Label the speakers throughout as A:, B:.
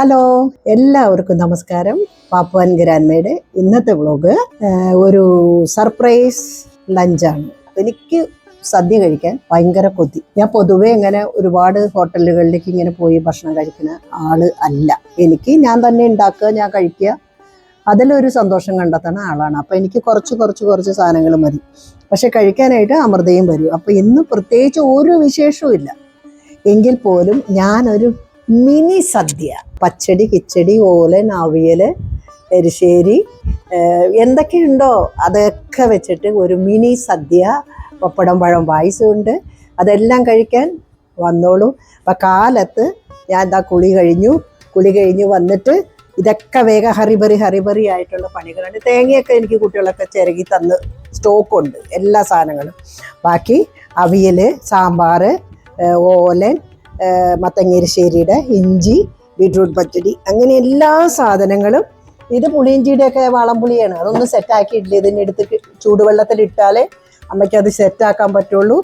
A: Hello എല്ലാവർക്കും നമസ്കാരം. പാപ്പുവൻ ഗ്രാൻമയുടെ ഇന്നത്തെ വ്ളോഗ് ഒരു സർപ്രൈസ് ലഞ്ചാണ് എനിക്ക് സദ്യ കഴിക്കാൻ ഭയങ്കര കൊതി. ഞാൻ പൊതുവെ ഇങ്ങനെ ഒരുപാട് ഹോട്ടലുകളിലേക്ക് ഇങ്ങനെ പോയി ഭക്ഷണം കഴിക്കുന്ന ആൾ അല്ല. എനിക്ക് ഞാൻ തന്നെ ഉണ്ടാക്കുക ഞാൻ കഴിക്കുക അതിലൊരു സന്തോഷം കണ്ടെത്തുന്ന ആളാണ്. അപ്പൊ എനിക്ക് കുറച്ച് കുറച്ച് കുറച്ച് സാധനങ്ങൾ മതി. പക്ഷെ കഴിക്കാനായിട്ട് അമൃതയും വരും. അപ്പൊ ഇന്ന് പ്രത്യേകിച്ച് ഒരു വിശേഷവും ഇല്ല. എങ്കിൽ പോലും ഞാനൊരു മിനി സദ്യ. പച്ചടി കിച്ചടി ഓലൻ അവിയൽ എരിശ്ശേരി എന്തൊക്കെയുണ്ടോ അതൊക്കെ വെച്ചിട്ട് ഒരു മിനി സദ്യ. പപ്പടം പഴം പായസമുണ്ട്. അതെല്ലാം കഴിക്കാൻ വന്നോളൂ. അപ്പം കാലത്ത് ഞാൻ എന്താ കുളി കഴിഞ്ഞു. കുളി കഴിഞ്ഞ് വന്നിട്ട് ഇതൊക്കെ വേഗം ഹറിബറി ഹറിബറി ആയിട്ടുള്ള പണികളാണ്. തേങ്ങയൊക്കെ എനിക്ക് കുട്ടികളൊക്കെ ചിരകി തന്ന് സ്റ്റോക്കുണ്ട് എല്ലാ സാധനങ്ങളും. ബാക്കി അവിയൽ സാമ്പാർ ഓലൻ മത്തങ്ങേരിശ്ശേരിയുടെ ഇഞ്ചി ബീട്രൂട്ട് പച്ചടി അങ്ങനെ എല്ലാ സാധനങ്ങളും ഇത് പുളിയിഞ്ചിയുടെ ഒക്കെ വളംപുളിയാണ്. അതൊന്നും സെറ്റാക്കിയിട്ടില്ല ഇതിന്റെ അടുത്ത് ചൂടുവെള്ളത്തിൽ ഇട്ടാലേ അമ്മയ്ക്ക് അത് സെറ്റാക്കാൻ പറ്റുള്ളൂ.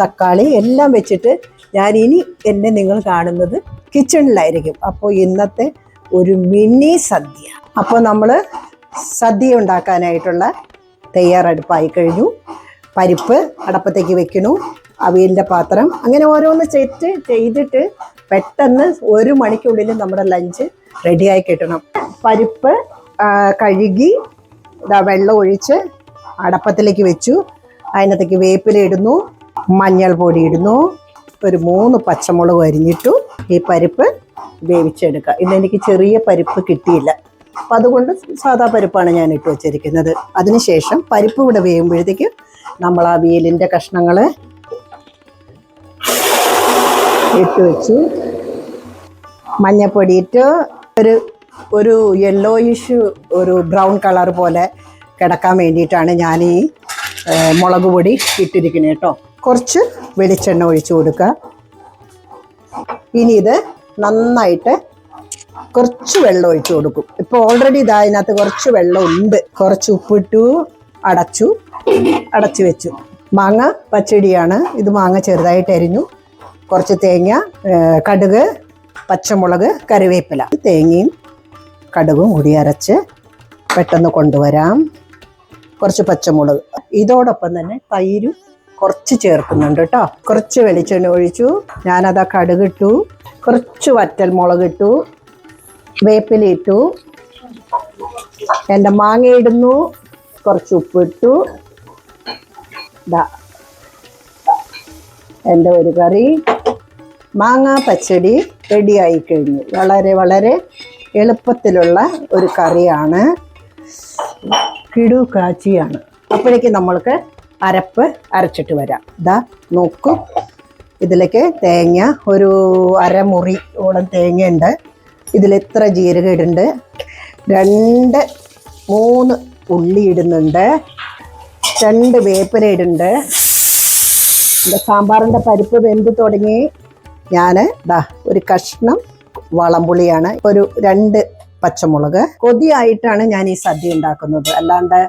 A: തക്കാളി എല്ലാം വെച്ചിട്ട് ഞാൻ ഇനി എന്നെ നിങ്ങൾ കാണുന്നത് കിച്ചണിലായിരിക്കും. അപ്പോൾ ഇന്നത്തെ ഒരു മിനി സദ്യ. അപ്പോൾ നമ്മൾ സദ്യ ഉണ്ടാക്കാനായിട്ടുള്ള തയ്യാറെടുപ്പായി കഴിഞ്ഞു. പരിപ്പ് അടപ്പത്തേക്ക് വെക്കണു. അവിയലിന്റെ പാത്രം. അങ്ങനെ ഓരോന്ന് സെറ്റ് ചെയ്തിട്ട് പെട്ടെന്ന് ഒരു മണിക്കുള്ളിൽ നമ്മുടെ ലഞ്ച് റെഡിയായി കിട്ടണം. പരിപ്പ് കഴുകി വെള്ളം ഒഴിച്ച് അടപ്പത്തിലേക്ക് വെച്ചു. അതിനകത്തേക്ക് വേപ്പില ഇടുന്നു മഞ്ഞൾ പൊടി ഇടുന്നു ഒരു മൂന്ന് പച്ചമുളക് അരിഞ്ഞിട്ടു ഈ പരിപ്പ് വേവിച്ചെടുക്കുക. ഇന്നെനിക്ക് ചെറിയ പരിപ്പ് കിട്ടിയില്ല. അപ്പം അതുകൊണ്ട് സാധാ പരിപ്പാണ് ഞാൻ ഇട്ട് വച്ചിരിക്കുന്നത്. അതിനുശേഷം പരിപ്പ് ഇവിടെ വേകുമ്പോഴത്തേക്ക് നമ്മൾ ആ വീലിന്റെ കഷ്ണങ്ങൾ ഇട്ട് വെച്ചു മഞ്ഞപ്പൊടി ഇട്ട് ഒരു ഒരു യെല്ലോയിഷ് ഒരു ബ്രൗൺ കളർ പോലെ കിടക്കാൻ വേണ്ടിയിട്ടാണ് ഞാൻ ഈ മുളക് പൊടി ഇട്ടിരിക്കുന്നത് കേട്ടോ. കുറച്ച് വെളിച്ചെണ്ണ ഒഴിച്ചു കൊടുക്കുക. ഇനി ഇത് നന്നായിട്ട് കുറച്ച് വെള്ളം ഒഴിച്ചു കൊടുക്കും. ഇപ്പോൾ ഓൾറെഡി ഇതാ അതിനകത്ത് കുറച്ച് വെള്ളം ഉണ്ട്. കുറച്ച് ഉപ്പിട്ടു അടച്ചു അടച്ചു വെച്ചു. മാങ്ങ പച്ചടിയാണ്. ഇത് മാങ്ങ ചെറുതായിട്ട് അരിഞ്ഞു കുറച്ച് തേങ്ങ കടുക് പച്ചമുളക് കറിവേപ്പില. തേങ്ങയും കടുകും കൂടി അരച്ച് പെട്ടെന്ന് കൊണ്ടുവരാം. കുറച്ച് പച്ചമുളക്. ഇതോടൊപ്പം തന്നെ തൈരും കുറച്ച് ചേർക്കുന്നുണ്ട് കേട്ടോ കുറച്ച് വെളിച്ചെണ്ണ ഒഴിച്ചു. ഞാനത് ആ കടുകിട്ടു കുറച്ച് വറ്റൽ മുളക് ഇട്ടു. വേപ്പില എന്റെ മാങ്ങ ഇടുന്നു. കുറച്ച് ഉപ്പിട്ടു ഇതാ എന്റെ ഒരു കറി. മാങ്ങ പച്ചടി റെഡിയായി കഴിഞ്ഞു. വളരെ വളരെ എളുപ്പത്തിലുള്ള ഒരു കറിയാണ്. കിടു കാച്ചിയാണ്. അപ്പോഴേക്ക് നമ്മൾക്ക് അരപ്പ് അരച്ചിട്ട് വരാം. ഇതാ നോക്കൂ. ഇതിലേക്ക് തേങ്ങ ഒരു അരമുറി ഓളം തേങ്ങയുണ്ട്. ഇതിൽ എത്ര ജീരകം ഇടുന്നുണ്ട്? രണ്ട് മൂന്ന് ഉള്ളി ഇടുന്നുണ്ട്. രണ്ട് വേപ്പില ഇടുന്നുണ്ട്. സാമ്പാറിന്റെ പരിപ്പ് വെന്ത് തുടങ്ങി. ഞാൻ ദാ ഒരു കഷ്ണം വളംപുളിയാണ് ഒരു രണ്ട് പച്ചമുളക്. കൊതിയായിട്ടാണ് ഞാൻ ഈ സദ്യ ഉണ്ടാക്കുന്നത്. അല്ലാണ്ട്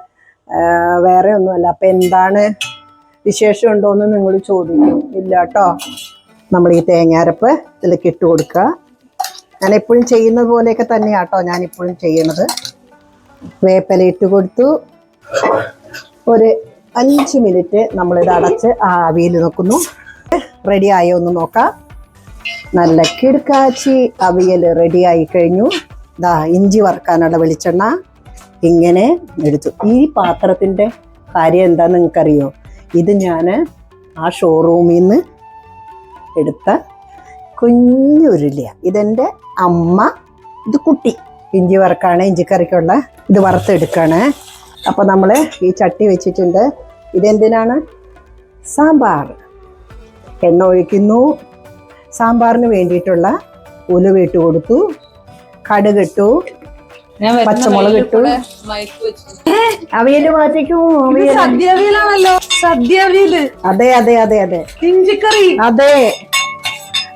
A: വേറെ ഒന്നുമല്ല. അപ്പം എന്താണ് വിശേഷം ഉണ്ടോയെന്ന് നിങ്ങൾ ചോദിക്കും. ഇല്ല കേട്ടോ നമ്മൾ ഈ തേങ്ങാരപ്പ് ഇതിലേക്ക് ഇട്ട് കൊടുക്കുക. ഞാൻ എപ്പോഴും ചെയ്യുന്നത് പോലെയൊക്കെ തന്നെയാണ് കേട്ടോ ഞാൻ ഇപ്പോഴും ചെയ്യണത് വേപ്പില ഇട്ട് കൊടുത്തു. ഒരു അഞ്ച് മിനിറ്റ് നമ്മളിത് അടച്ച് ആവിയിൽ നോക്കുന്നു റെഡി ആയോ എന്ന് നോക്കാം. നല്ല കിടുക്കാച്ചി അവിയൽ റെഡി ആയി കഴിഞ്ഞു. ദാ ഇഞ്ചി വറുക്കാനുള്ള വെളിച്ചെണ്ണ ഇങ്ങനെ എടുത്തു. ഈ പാത്രത്തിന്റെ കാര്യം എന്താണെന്ന് നിങ്ങൾക്കറിയോ? ഇത് ഞാൻ ആ ഷോറൂമിൽ നിന്ന് എടുത്ത കുഞ്ഞുരുളിയ. ഇതെന്റെ അമ്മ ഇത് കുട്ടി. ഇഞ്ചി വറുക്കാണ് ഇഞ്ചിക്കറിക്കുള്ള ഇത് വറുത്തെടുക്കാണ്. അപ്പോൾ നമ്മൾ ഈ ചട്ടി വെച്ചിട്ടുണ്ട്. ഇതെന്തിനാണ്? സാമ്പാർ. എണ്ണ ഒഴിക്കുന്നു. സാമ്പാറിന് വേണ്ടിയിട്ടുള്ള ഉലുവ ഇട്ട് കൊടുത്തു കടുകിട്ടു
B: ഞാൻ വരുന്ന
A: പച്ചമുളക് ഇട്ടു. അവിയൽ മാറ്റിക്കൂ
B: സദ്യവിയലാണല്ലോ. സദ്യവിയൽ.
A: അതെ അതെ അതെ അതെ.
B: ഇഞ്ചിക്കറി.
A: അതെ.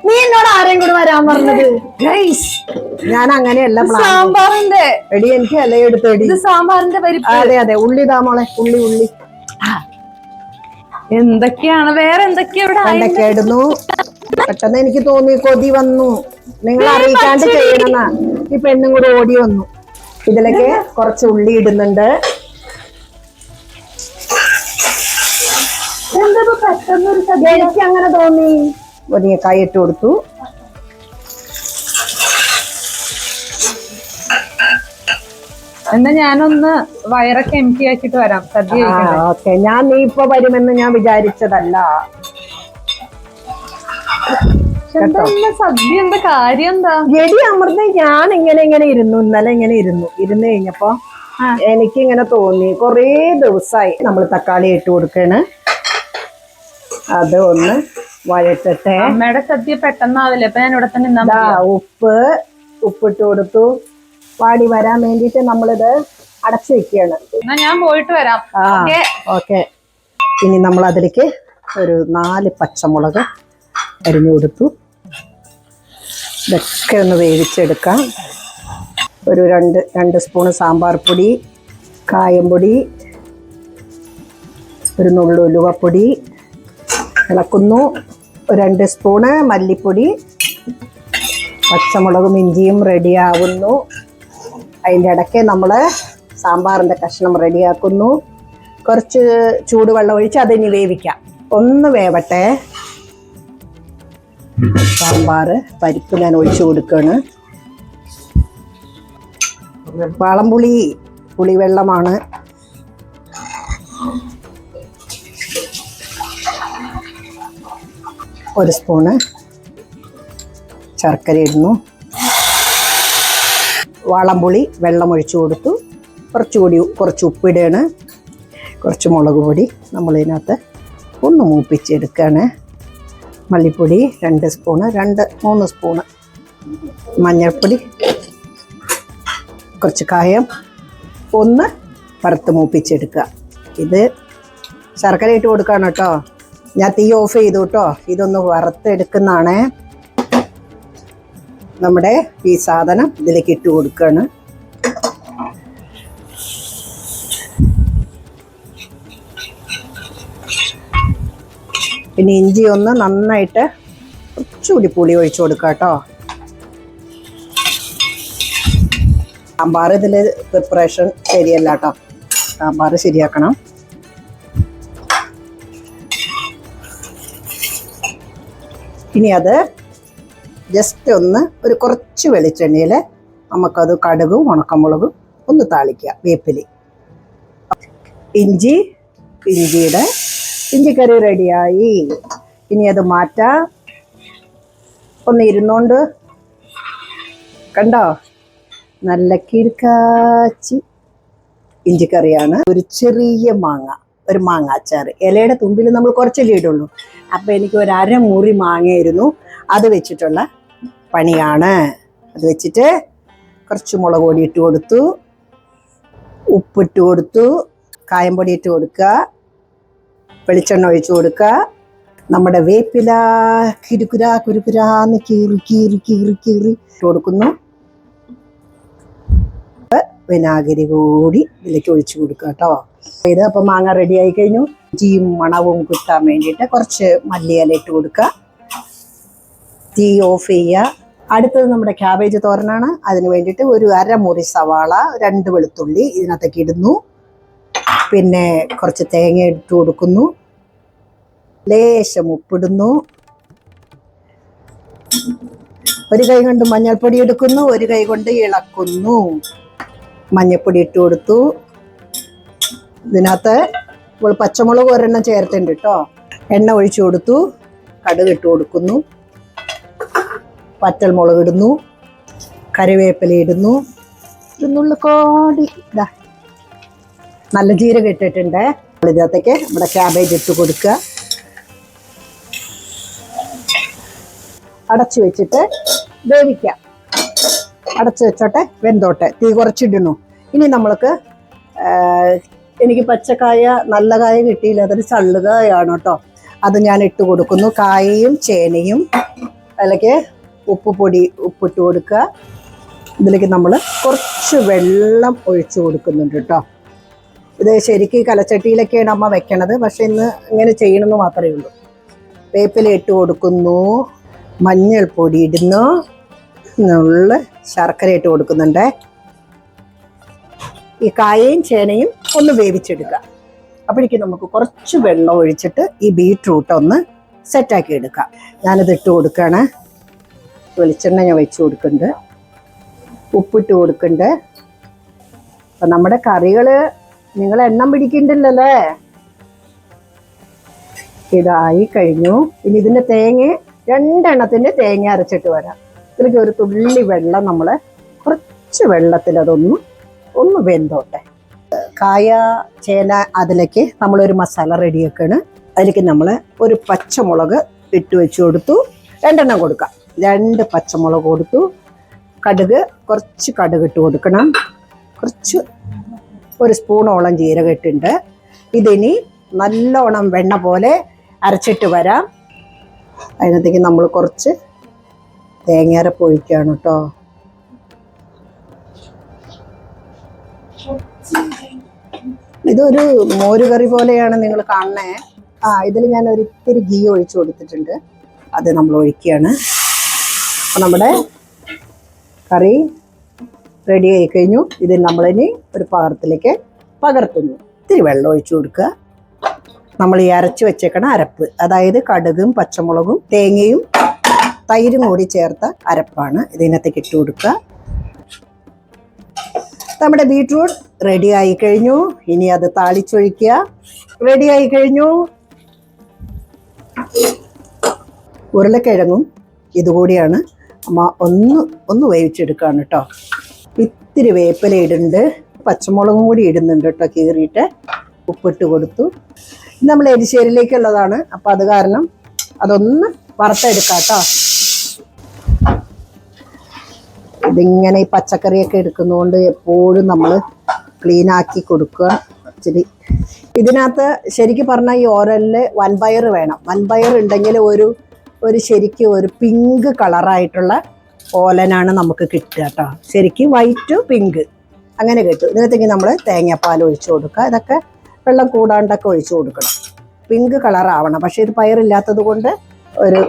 A: നീ എന്നോട് ആരെയും കൂടെ വരാൻ പറഞ്ഞത്? ഞാൻ അങ്ങനെയല്ല
B: സാമ്പാറിന്റെ.
A: എടി എനിക്ക് ഇലയെടുത്ത് എടി.
B: ഇത് സാമ്പാറിന്റെ പരിപ്പ്.
A: അതെ അതെ. ഉള്ളി താമോളെ ഉള്ളി ഉള്ളി.
B: എന്തൊക്കെയാണ്? വേറെ എന്തൊക്കെയാ ഇവിടെ ആയി?
A: പെട്ടെന്ന് എനിക്ക് തോന്നി കൊതി വന്നു. നിങ്ങൾ അറിയിക്കാണ്ട് ചെയ്യണമെന്നാ ഈ പെണ്ണും കൂടെ ഓടി വന്നു. ഇതിലേക്ക് കുറച്ച് ഉള്ളി ഇടുന്നുണ്ട്. എനിക്ക് അങ്ങനെ തോന്നി. മുരിങ്ങക്കായ ഇട്ട് കൊടുത്തു.
B: എന്നാ ഞാനൊന്ന് വയറൊക്കെ എം ടി ആക്കിട്ട് വരാം. സദ്യ
A: ഓക്കെ. ഞാൻ നീ ഇപ്പൊ വരുമെന്ന് ഞാൻ വിചാരിച്ചതല്ല.
B: സദ്യ? എന്താ കാര്യം എന്താ?
A: എടി അമൃത ഞാൻ ഇങ്ങനെ ഇങ്ങനെ ഇരുന്നു ഇന്നലെ ഇങ്ങനെ ഇരുന്നു. ഇരുന്ന് കഴിഞ്ഞപ്പോ. എനിക്ക് ഇങ്ങനെ തോന്നി. കൊറേ ദിവസമായി നമ്മൾ തക്കാളി ഇട്ട് കൊടുക്കണ്. അത് ഒന്ന് വഴറ്റട്ടെ.
B: അമ്മയുടെ സദ്യ പെട്ടെന്നാവില്ലേ? അപ്പൊ ഞാൻ ഇവിടെ തന്നെ?
A: ഉപ്പ് ഉപ്പിട്ട് കൊടുത്തു. വാടി വരാൻ വേണ്ടിട്ട് നമ്മളിത് അടച്ചു വെക്കുകയാണ്.
B: ഞാൻ പോയിട്ട് വരാം. ഓക്കെ.
A: ഇനി നമ്മൾ അതിലേക്ക് ഒരു നാല് പച്ചമുളക് അരിഞ്ഞു കൊടുത്തു. ഇതൊക്കെ ഒന്ന് വേവിച്ചെടുക്കാം. ഒരു രണ്ട് രണ്ട് സ്പൂണ് സാമ്പാർ പൊടി കായംപൊടി ഒരു നുള്ളു ഉലുവപ്പൊടി ഇളക്കുന്നു. രണ്ട് സ്പൂണ് മല്ലിപ്പൊടി പച്ചമുളകും ഇഞ്ചിയും റെഡിയാവുന്നു അതിന്റെ ഇടയ്ക്ക് നമ്മൾ സാമ്പാറിന്റെ കഷ്ണം റെഡിയാക്കുന്നു കുറച്ച് ചൂടുവെള്ളം ഒഴിച്ച് അതിനി വേവിക്കാം. ഒന്ന് വേവട്ടെ. സാമ്പാർ പരിപ്പ് ഞാൻ ഒഴിച്ചു കൊടുക്കുകയാണ് വാളംപുളി പുളിവെള്ളമാണ്. ഒരു സ്പൂണ് ശർക്കര ഇടുന്നു. വാളംപുളി വെള്ളം ഒഴിച്ചു കൊടുത്തു. കുറച്ചുകൂടി കുറച്ച് ഉപ്പിടുകയാണ് കുറച്ച് മുളക് പൊടി നമ്മളിതിനകത്ത് ഒന്ന് മൂപ്പിച്ചെടുക്കുകയാണ് മല്ലിപ്പൊടി രണ്ട് സ്പൂണ് രണ്ട് മൂന്ന് സ്പൂണ് മഞ്ഞൾപ്പൊടി കുറച്ച് കായം ഒന്ന് വറുത്ത് മൂപ്പിച്ചെടുക്കുക. ഇത് ശർക്കര ഇട്ട് കൊടുക്കുകയാണ് കേട്ടോ. ഞാൻ തീ ഓഫ് ചെയ്തു കേട്ടോ. ഇതൊന്ന് വറുത്തെടുക്കുന്നതാണേ. നമ്മുടെ ഈ സാധനം ഇതിലേക്ക് ഇട്ട് കൊടുക്കുകയാണ്. പിന്നെ ഇഞ്ചി ഒന്ന് നന്നായിട്ട് കുറച്ചുകൂടി പുളി ഒഴിച്ചു കൊടുക്കുക കേട്ടോ. സാമ്പാർ ഇതിൽ പ്രിപ്പറേഷൻ ശരിയല്ല കേട്ടോ. സാമ്പാർ ശരിയാക്കണം. ഇനി അത് ജസ്റ്റ് ഒന്ന് ഒരു കുറച്ച് വെളിച്ചെണ്ണയിൽ നമുക്കത് കടുകും ഉണക്കമുളകും ഒന്ന് താളിക്കുക വേപ്പിലി. ഇഞ്ചി ഇഞ്ചിയുടെ ഇഞ്ചിക്കറി റെഡിയായി. ഇനി അത് മാറ്റാം. ഒന്ന് ഇരുന്നോണ്ട്. കണ്ടോ? നല്ല കിടുക്കാച്ചി ഇഞ്ചിക്കറിയാണ്. ഒരു ചെറിയ മാങ്ങ ഒരു മാങ്ങ അച്ചാർ ഇലയുടെ തുമ്പിൽ നമ്മൾ കുറച്ചല്ലേ ഇടുള്ളൂ. അപ്പം എനിക്ക് ഒരു അരമുറി മാങ്ങയായിരുന്നു. അത് വെച്ചിട്ടുള്ള പണിയാണ്. അത് വെച്ചിട്ട് കുറച്ച് മുളക് പൊടി ഇട്ട് കൊടുത്തു. ഉപ്പിട്ട് കൊടുത്തു. കായംപൊടി ഇട്ട് കൊടുക്കുക. വെളിച്ചെണ്ണ ഒഴിച്ചു കൊടുക്കുക. നമ്മുടെ വേപ്പില കിരുക്കുര കുരുക്കുരാന്ന് കീറി കീറി കീറി കീറി കൊടുക്കുന്നു. വിനാഗിരി കൂടി ഇതിലേക്ക് ഒഴിച്ചു കൊടുക്കുക കേട്ടോ. ഇത് അപ്പം മാങ്ങ റെഡി ആയി കഴിഞ്ഞു. ഇഞ്ചിയും മണവും കിട്ടാൻ വേണ്ടിയിട്ട് കുറച്ച് മല്ലിയില ഇട്ട് കൊടുക്കുക. തീ ഓഫ് ചെയ്യുക. അടുത്തത് നമ്മുടെ ക്യാബേജ് തോരനാണ്. അതിന് വേണ്ടിയിട്ട് ഒരു അരമുറി സവാള രണ്ട് വെളുത്തുള്ളി ഇതിനകത്തേക്ക് ഇടുന്നു. പിന്നെ കുറച്ച് തേങ്ങ ഇട്ട് കൊടുക്കുന്നു. ലേശം ഉപ്പിടുന്നു. ഒരു കൈ കൊണ്ട് മഞ്ഞൾപ്പൊടി എടുക്കുന്നു ഒരു കൈ കൊണ്ട് ഇളക്കുന്നു. മഞ്ഞൾപ്പൊടി ഇട്ട് കൊടുത്തു. ഇതിനകത്ത് പച്ചമുളക് ഒരെണ്ണം ചേർത്തിണ്ട് കേട്ടോ എണ്ണ ഒഴിച്ചു കൊടുത്തു. കടുക് ഇട്ട് കൊടുക്കുന്നു. പറ്റൽ മുളക് ഇടുന്നു. കറിവേപ്പില ഇടുന്നു. ഇതൊന്നുള്ള കോടി. ഇതാ നല്ല ജീരകം ഇട്ടിട്ടുണ്ട്. ഇതിനകത്തേക്ക് നമ്മുടെ ക്യാബേജ് ഇട്ട് കൊടുക്കുക. അടച്ചു വെച്ചിട്ട് വേവിക്കാം അടച്ചു വെച്ചോട്ടെ വെന്തോട്ടെ. തീ കുറച്ചിടണു ഇനി നമ്മൾക്ക് എനിക്ക് പച്ചക്കായ നല്ല കായ കിട്ടിയില്ല. അതൊരു ചള്ളുകായാണ് കേട്ടോ. അത് ഞാൻ ഇട്ട് കൊടുക്കുന്നു. കായയും ചേനയും അതിലേക്ക് ഉപ്പ് പൊടി ഉപ്പിട്ട് കൊടുക്കുക. ഇതിലേക്ക് നമ്മൾ കുറച്ച് വെള്ളം ഒഴിച്ചു കൊടുക്കുന്നുണ്ട് കേട്ടോ. ഇത് ശരിക്കും കലച്ചട്ടിയിലൊക്കെയാണ് അമ്മ വെക്കണത്. പക്ഷെ ഇന്ന് ഇങ്ങനെ ചെയ്യണമെന്ന് മാത്രമേ ഉള്ളൂ. വേപ്പില ഇട്ട് കൊടുക്കുന്നു. മഞ്ഞൾപ്പൊടി ഇടുന്നു. നുള്ള ശർക്കര ഇട്ട് കൊടുക്കുന്നുണ്ട്. ഈ കായയും ചേനയും ഒന്ന് വേവിച്ചെടുക്കുക. അപ്പോഴേക്കും നമുക്ക് കുറച്ച് വെള്ളം ഒഴിച്ചിട്ട് ഈ ബീട്രൂട്ട് ഒന്ന് സെറ്റാക്കി എടുക്കാം ഞാനത് ഇട്ട് കൊടുക്കുകയാണ്. വെളിച്ചെണ്ണ ഞാൻ വെച്ച് കൊടുക്കുന്നുണ്ട്. ഉപ്പിട്ട് കൊടുക്കുന്നുണ്ട്. അപ്പം നമ്മുടെ കറികൾ നിങ്ങൾ എണ്ണം പിടിക്കണ്ടല്ലേ? ഇതായി കഴിഞ്ഞു. ഇനി ഇതിന്റെ തേങ്ങ രണ്ടെണ്ണത്തിന്റെ തേങ്ങ അരച്ചിട്ട് വരാം. ഇതിലേക്ക് ഒരു തുള്ളി വെള്ളം നമ്മൾ കുറച്ച് വെള്ളത്തിൽ അതൊന്ന് ഒന്ന് വെന്തോട്ടെ. കായ ചേന അതിലേക്ക് നമ്മളൊരു മസാല റെഡിയാക്കാണ് അതിലേക്ക് നമ്മൾ ഒരു പച്ചമുളക് ഇട്ട് വെച്ച് കൊടുത്തു. രണ്ടെണ്ണം കൊടുക്കാം. രണ്ട് പച്ചമുളക് കൊടുത്തു. കടുക് കുറച്ച് കടുക് ഇട്ട് കൊടുക്കണം. കുറച്ച് ഒരു സ്പൂണോളം ജീരകം ഇട്ടുണ്ട് ഇതിനി നല്ലോണം വെണ്ണ പോലെ അരച്ചിട്ട് വരാം. അതിനകത്തേക്ക് നമ്മൾ കുറച്ച് തേങ്ങയരപ്പ് ഒഴിക്കുകയാണ് കേട്ടോ. ഇതൊരു മോരുകറി പോലെയാണ് നിങ്ങൾ കാണണേ ആ ഇതിൽ ഞാൻ ഒരിത്തിരി ഗീ ഒഴിച്ചു കൊടുത്തിട്ടുണ്ട്. അത് നമ്മൾ ഒഴിക്കുകയാണ്. അപ്പം നമ്മുടെ കറി റെഡി ആയി കഴിഞ്ഞു. ഇത് നമ്മളിനി ഒരു പാത്രത്തിലേക്ക് പകർത്തുന്നു. ഇത്തിരി വെള്ളം ഒഴിച്ചു കൊടുക്കുക. നമ്മൾ ഈ അരച്ച് വെച്ചേക്കണ അരപ്പ് അതായത് കടുകും പച്ചമുളകും തേങ്ങയും തൈരും കൂടി ചേർത്ത അരപ്പാണ് ഇതിനകത്തേക്ക് ഇട്ട് കൊടുക്കുക. നമ്മുടെ ബീട്രൂട്ട് റെഡി ആയി കഴിഞ്ഞു. ഇനി അത് താളിച്ചൊഴിക്കുക. റെഡി ആയി കഴിഞ്ഞു. ഉരുളക്കിഴങ്ങും ഇതുകൂടിയാണ്. അമ്മ ഒന്ന് ഒന്ന് വേവിച്ചെടുക്കുകയാണ് കേട്ടോ. ഇത്തിരി വേപ്പില ഇടുന്നുണ്ട്. പച്ചമുളകും കൂടി ഇടുന്നുണ്ട് കേട്ടോ കീറിയിട്ട്. ഉപ്പിട്ട് കൊടുത്തു. നമ്മൾ എരിശ്ശേരിയിലേക്കുള്ളതാണ് അപ്പം അത് കാരണം അതൊന്ന് വറുത്തെടുക്കാട്ടോ ഇതിങ്ങനെ ഈ പച്ചക്കറിയൊക്കെ എടുക്കുന്നതുകൊണ്ട് എപ്പോഴും നമ്മൾ ക്ലീൻ ആക്കി കൊടുക്കുക. ഇച്ചിരി ഇതിനകത്ത് ശരിക്കും പറഞ്ഞാൽ ഈ ഓരലിൽ വൻപയർ വേണം. വൻപയർ ഉണ്ടെങ്കിൽ ഒരു ഒരു ശരിക്കും ഒരു പിങ്ക് കളറായിട്ടുള്ള ഓലനാണ് നമുക്ക് കിട്ടുക കേട്ടോ. ശരിക്കും വൈറ്റ് പിങ്ക് അങ്ങനെ കിട്ടും. ഇതിനകത്തേക്ക് നമ്മൾ തേങ്ങാപ്പാൽ ഒഴിച്ചു കൊടുക്കുക. ഇതൊക്കെ വെള്ളം കൂടാണ്ടൊക്കെ ഒഴിച്ചു കൊടുക്കണം. പിങ്ക് കളറാവണം പക്ഷേ ഇത് പയറില്ലാത്തത് കൊണ്ട് ഒരു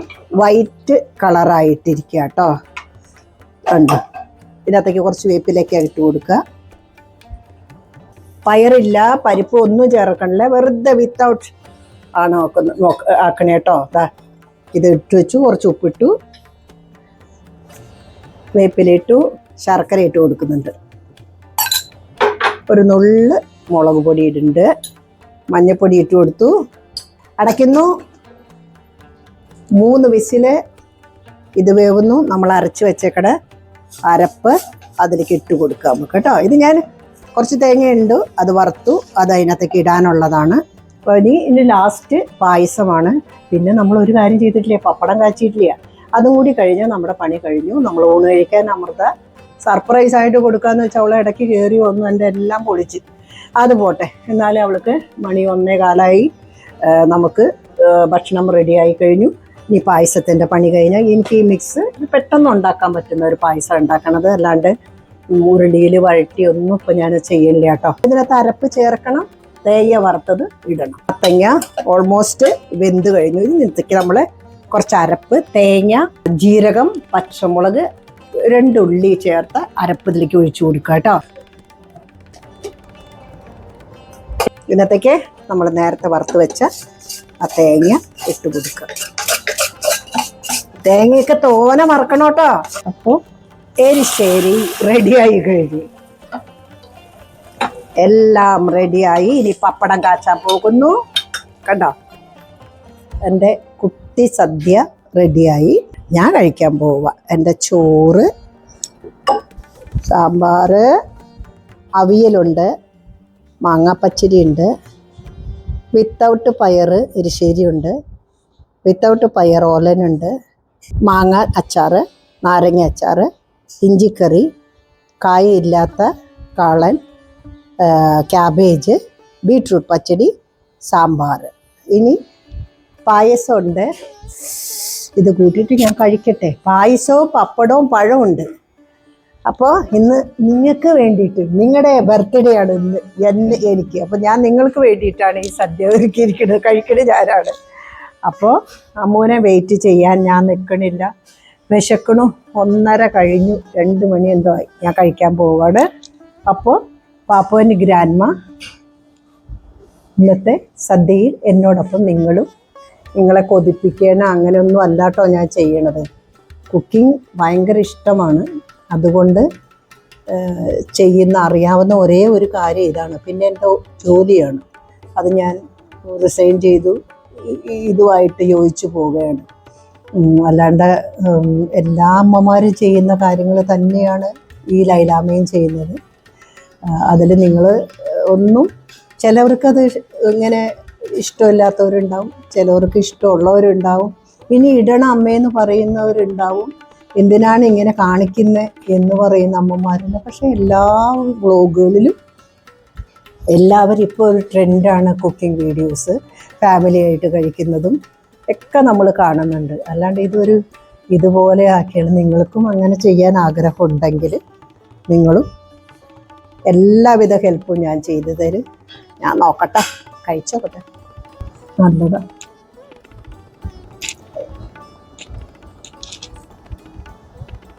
A: വൈറ്റ് കളറായിട്ടിരിക്കുക കേട്ടോ. ഉണ്ട് ഇതിനകത്തേക്ക് കുറച്ച് വേപ്പിലേക്ക് ഇട്ട് കൊടുക്കുക. പയറില്ല പരിപ്പ് ഒന്നും ചേർക്കണില്ല. വെറുതെ വിത്തൗട്ട് ആണ് നോക്കുന്നത്. നോക്ക ആക്കണേ കേട്ടോ. ഇത് ഇട്ട് വെച്ചു. കുറച്ച് ഉപ്പിട്ടു. വേപ്പിലിട്ടു ശർക്കര ഇട്ട് കൊടുക്കുന്നുണ്ട്. ഒരു നുള്ള് മുളക് പൊടി ഇടുന്നുണ്ട്. മഞ്ഞൾപ്പൊടി ഇട്ട് കൊടുത്തു. അടയ്ക്കുന്നു. മൂന്ന് വിസിൽ ഇത് വേവുന്നു. നമ്മൾ അരച്ച് വെച്ചേക്കട അരപ്പ് അതിലേക്ക് ഇട്ട് കൊടുക്കുക നമുക്ക് കേട്ടോ. ഇത് ഞാൻ കുറച്ച് തേങ്ങയുണ്ട് അത് വറുത്തു അത് അതിനകത്തേക്ക് ഇടാനുള്ളതാണ്. അപ്പോൾ ഇനി ഇനി ലാസ്റ്റ് പായസമാണ്. പിന്നെ നമ്മൾ ഒരു കാര്യം ചെയ്തിട്ടില്ല പപ്പടം കാച്ചിട്ടില്ല അതും കൂടി കഴിഞ്ഞ് നമ്മുടെ പണി കഴിഞ്ഞു. നമ്മൾ ഊണ് കഴിക്കാൻ അമൃത സർപ്രൈസ് ആയിട്ട് കൊടുക്കാന്ന് വെച്ചാൽ അവളെ ഇടയ്ക്ക് കയറി വന്നു എന്റെ എല്ലാം പൊളിച്ച്. അത് പോട്ടെ. എന്നാലേ അവൾക്ക് മണി ഒന്നേ കാലായി. നമുക്ക് ഭക്ഷണം റെഡിയായി കഴിഞ്ഞു. ഇനി പായസത്തിന്റെ പണി കഴിഞ്ഞാൽ എനിക്ക് ഈ മിക്സ് പെട്ടെന്ന് ഉണ്ടാക്കാൻ പറ്റുന്ന ഒരു പായസം ഉണ്ടാക്കണത് അല്ലാണ്ട് ഉരുളിയിൽ വഴറ്റി ഒന്നും ഇപ്പം ഞാൻ ചെയ്യില്ല കേട്ടോ. ഇതിനകത്ത് അരപ്പ് ചേർക്കണം തേങ്ങ വറുത്തത് ഇടണം. തേങ്ങ ഓൾമോസ്റ്റ് വെന്ത് കഴിഞ്ഞു. ഇതിനകത്തേക്ക് നമ്മൾ കുറച്ച് അരപ്പ് തേങ്ങ ജീരകം പച്ചമുളക് രണ്ട് ഉള്ളി ചേർത്ത് അരപ്പ് ഇതിലേക്ക് ഒഴിച്ചു കൊടുക്കുക കേട്ടോ. ഇന്നത്തേക്ക് നമ്മൾ നേരത്തെ വറുത്ത് വെച്ച ആ തേങ്ങ ഇട്ട് കൊടുക്കുക. തേങ്ങയൊക്കെ തോനെ വറക്കണം കേട്ടോ. അപ്പോൾ എരിശ്ശേരി റെഡിയായി കഴിഞ്ഞു. എല്ലാം റെഡിയായി ഇനി പപ്പടം കാച്ചാൻ പോകുന്നു. കണ്ടോ? എന്റെ കുട്ടി സദ്യ റെഡിയായി. ഞാൻ കഴിക്കാൻ പോവുക എന്റെ ചോറ് സാമ്പാർ അവിയലുണ്ട് മാങ്ങാപ്പച്ചടി ഉണ്ട് വിത്തൗട്ട് പയർ എരിശ്ശേരി ഉണ്ട് വിത്തൗട്ട് പയർ ഓലനുണ്ട് മാങ്ങ അച്ചാർ നാരങ്ങ അച്ചാർ ഇഞ്ചിക്കറി കായ ഇല്ലാത്ത കാളൻ ക്യാബേജ് ബീട്രൂട്ട് പച്ചടി സാമ്പാർ. ഇനി പായസമുണ്ട്. ഇത് കൂട്ടിയിട്ട് ഞാൻ കഴിക്കട്ടെ. പായസവും പപ്പടവും പഴവും ഉണ്ട്. അപ്പോൾ ഇന്ന് നിങ്ങൾക്ക് വേണ്ടിയിട്ട് നിങ്ങളുടെ ബർത്ത്ഡേ ആണ് ഇന്ന് എന്ന് എനിക്ക്. അപ്പോൾ ഞാൻ നിങ്ങൾക്ക് വേണ്ടിയിട്ടാണ് ഈ സദ്യ ഒരുക്കിയിരിക്കുന്നത്. കഴിക്കണത് ഞാനാണ്. അപ്പോൾ അമ്മൂനെ വെയിറ്റ് ചെയ്യാൻ ഞാൻ നിൽക്കണില്ല വിശക്കണു. ഒന്നര കഴിഞ്ഞു. രണ്ട് മണി എന്തോ ആയി. ഞാൻ കഴിക്കാൻ പോവാണ്. അപ്പോൾ പാപ്പുവിന്റെ ഗ്രാൻഡ്മ ഇന്നത്തെ സദ്യയിൽ എന്നോടൊപ്പം നിങ്ങളും നിങ്ങളെ കൊതിപ്പിക്കണ അങ്ങനെയൊന്നും അല്ല കേട്ടോ ഞാൻ ചെയ്യണത്. കുക്കിംഗ് ഭയങ്കര ഇഷ്ടമാണ്. അതുകൊണ്ട് ചെയ്യുന്ന അറിയാവുന്ന ഒരേ ഒരു കാര്യം ഇതാണ്. പിന്നെ എന്റെ ജോലിയാണ്. അത് ഞാൻ റിസൈൻ ചെയ്തു. ഇതുമായിട്ട് യോജിച്ചു പോവുകയാണ്. അല്ലാണ്ട് എല്ലാ അമ്മമാരും ചെയ്യുന്ന കാര്യങ്ങൾ തന്നെയാണ് ഈ ലൈലാമയും ചെയ്യുന്നത്. അതിൽ നിങ്ങൾ ഒന്നും ചിലവർക്കത് ഇങ്ങനെ ഇഷ്ടമില്ലാത്തവരുണ്ടാവും. ചിലവർക്ക് ഇഷ്ടമുള്ളവരുണ്ടാവും. ഇനി ഇടണം അമ്മയെന്ന് പറയുന്നവരുണ്ടാവും. എന്തിനാണ് ഇങ്ങനെ കാണിക്കുന്നത് എന്ന് പറയുന്ന അമ്മമാരുണ്ട് പക്ഷേ എല്ലാ വ്ളോഗുകളിലും എല്ലാവരും ഇപ്പോൾ ഒരു ട്രെൻഡാണ് കുക്കിംഗ് വീഡിയോസ് ഫാമിലി ആയിട്ട് കഴിക്കുന്നതും ഒക്കെ നമ്മൾ കാണുന്നുണ്ട്. അല്ലാണ്ട് ഇതൊരു ഇതുപോലെ ആക്കിയാണ് നിങ്ങൾക്കും അങ്ങനെ ചെയ്യാൻ ആഗ്രഹമുണ്ടെങ്കിൽ നിങ്ങളും എല്ലാവിധ ഹെൽപ്പും ഞാൻ ചെയ്തു തരും. ഞാൻ നോക്കട്ടെ കഴിച്ചോക്കട്ടെ. നല്ലതാ.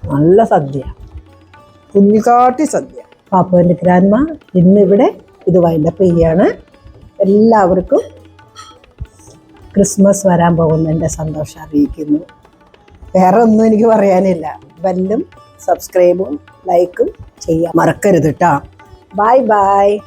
A: നല്ല സദ്യ. കുഞ്ഞിക്കാട്ടി സദ്യ. പാപ്പുവിന്റെ ഗ്രാൻമ ഇന്നിവിടെ ഇത് വൈൻഡപ്പ് ചെയ്യാണ്. എല്ലാവർക്കും ക്രിസ്മസ് വരാൻ പോകുന്നതിന്റെ സന്തോഷം അറിയിക്കുന്നു. വേറെ ഒന്നും എനിക്ക് പറയാനില്ല. ബെല്ലും സബ്സ്ക്രൈബും ലൈക്കും ചെയ്യാൻ മറക്കരുത് കേട്ടോ ബൈ ബൈ.